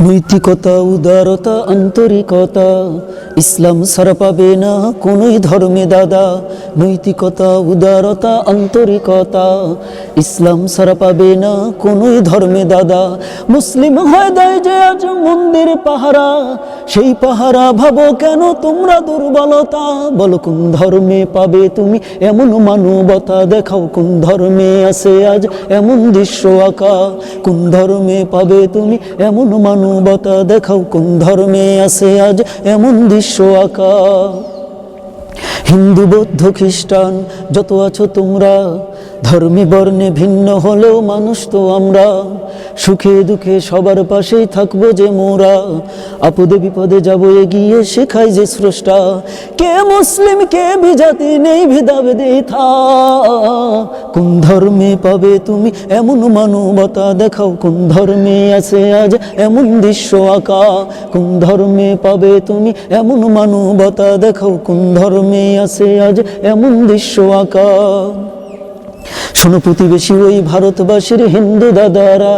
নৈতিকতা উদারতা আন্তরিকতা ইসলাম সারা পাবে না কোনোই ধর্মে দাদা। নৈতিকতা, উদারতা, আন্তরিকতা, ইসলাম সারা পাবে না কোনোই ধর্মে দাদা। মুসলিম হয় দেয় যে আজ মন্দির পাহারা, সেই পাহারা ভাবো কেন তোমরা দুর্বলতা? বলো কোন ধর্মে পাবে তুমি এমন মানবতা? দেখাও কোন ধর্মে আছে আজ এমন দৃশ্য আঁকা। কোন ধর্মে পাবে তুমি এমন মানবতা? দেখাও কোন ধর্মে আছে আজ এমন দৃশ্য আকা হিন্দু বৌদ্ধ খ্রিস্টান যত আছো তোমরা ধর্মী বর্ণে ভিন্ন হলেও মানুষ তো আমরা। সুখে দুঃখে সবার পাশেই থাকব যে মোরা। আপদে বিপদে যাব এগিয়ে শেখাই যে স্রষ্টা। কে মুসলিম, কে বিজাতি, নেই ভেদাভেদে থা কোন ধর্মে পাবে তুমি এমন মানবতা? দেখাও কোন ধর্মে আছে আজ এমন দৃশ্য আঁকা। কোন ধর্মে পাবে তুমি এমন মানবতা? দেখাও কোন ধর্মে আছে আজ এমন দৃশ্য আঁকা। শোনো প্রতিবেশী, ওই ভারতবাসীর হিন্দু দাদারা।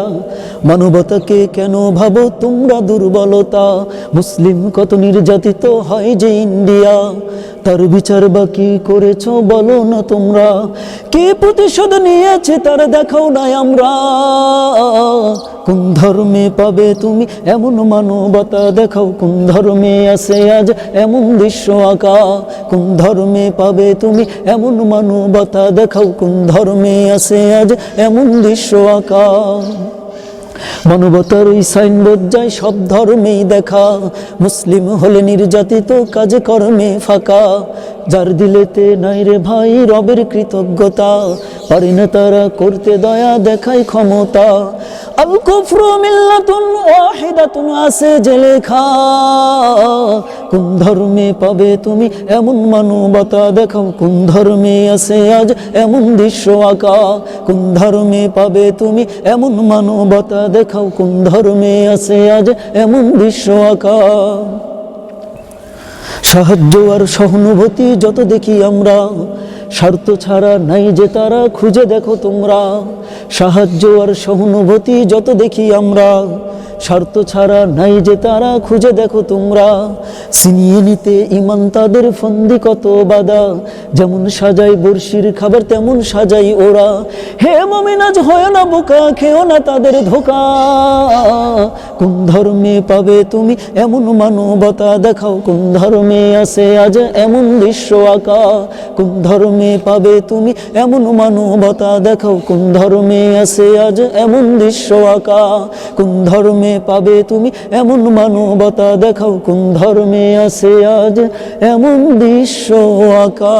মানবতাকে কেন ভাবো তোমরা দুর্বলতা? মুসলিম কত নির্যাতিত হয় যে ইন্ডিয়া? তার বিচার বাকি করেছ, বলো না তোমরা। কে প্রতিশোধ নিয়েছে তার দেখাও নাই আমরা। কোন ধর্মে পাবে তুমি এমন মানবতা? দেখাও কোন ধর্মে আছে আজ এমন দৃশ্য আঁকা? কোন ধর্মে পাবে তুমি এমন মানবতা? দেখাও কোন ধর্মে আছে আজ এমন দৃশ্য আঁকা? মানবতার ওই সাইনবোর্ড যায় সব ধর্মেই দেখা। মুসলিম হলে নির্যাতিত, কাজে কর্মে ফাঁকা। যার দিলেতে নাই রে ভাই রবের কৃতজ্ঞতা। পারে তারা করতে দয়া দেখায় ক্ষমতা। আল কুফরু মিল্লাতুন ওয়াহিদাতুন, আছে যে লেখা। কোন ধর্মে পাবে তুমি এমন মানবতা? দেখাও কোন ধর্মে আছে আজ এমন দৃশ্য আঁকা। কোন ধর্মে পাবে তুমি এমন মানবতা? দেখাও কোন ধর্মে আছে আজ এমন দৃশ্য আঁকা। সাহায্য আর সহানুভূতি যত দেখি আমরা স্বার্থ ছাড়া নাই যে তারা, খুঁজে দেখো তোমরা। সাহায্য আর সহানুভূতি যত দেখি আমরা। স্বার্থ ছাড়া নাই যে তারা, খুঁজে দেখো তোমরা। ছিনিয়ে নিতে ইমান তাদের ফন্দি কত বাদা যেমন সাজাই বর্ষির খাবার, তেমন সাজাই ওরা। হে মমিনাজ হয় না বোকা, খেও না তাদের ধোকা। কোন ধর্মে পাবে তুমি এমন মানবতা? দেখাও কোন ধর্মে আছে আজ এমন দৃশ্য আঁকা। কোন ধর্মে পাবে তুমি। এমন মানবতা দেখাও কোন ধর্মে আছে আজ। এমন দৃশ্য আঁকা কোন ধর্মে পাবে তুমি। এমন মানবতা দেখাও কোন ধর্মে আছে আজ। এমন দৃশ্য আঁকা।